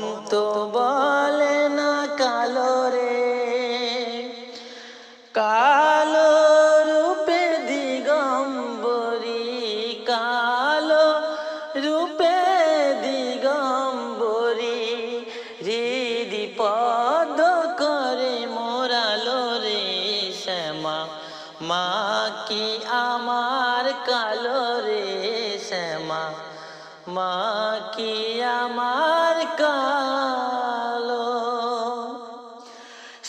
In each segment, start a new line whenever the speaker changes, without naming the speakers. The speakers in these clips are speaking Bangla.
মন তো বলে না কালো রে। কালো রূপে দিগম্বরী, কালো রূপে দিগম্বরী। হৃদি পদ করে মোরালো রে শ্যামা, মা কি আমার কালো রে শ্যামা, মা কি আমার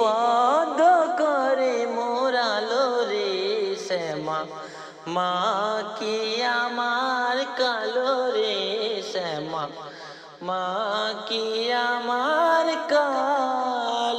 পদ করে মোরালো রে শ্যামা। মা কি আমার কালো রে শ্যামা। মা কি আমার কালো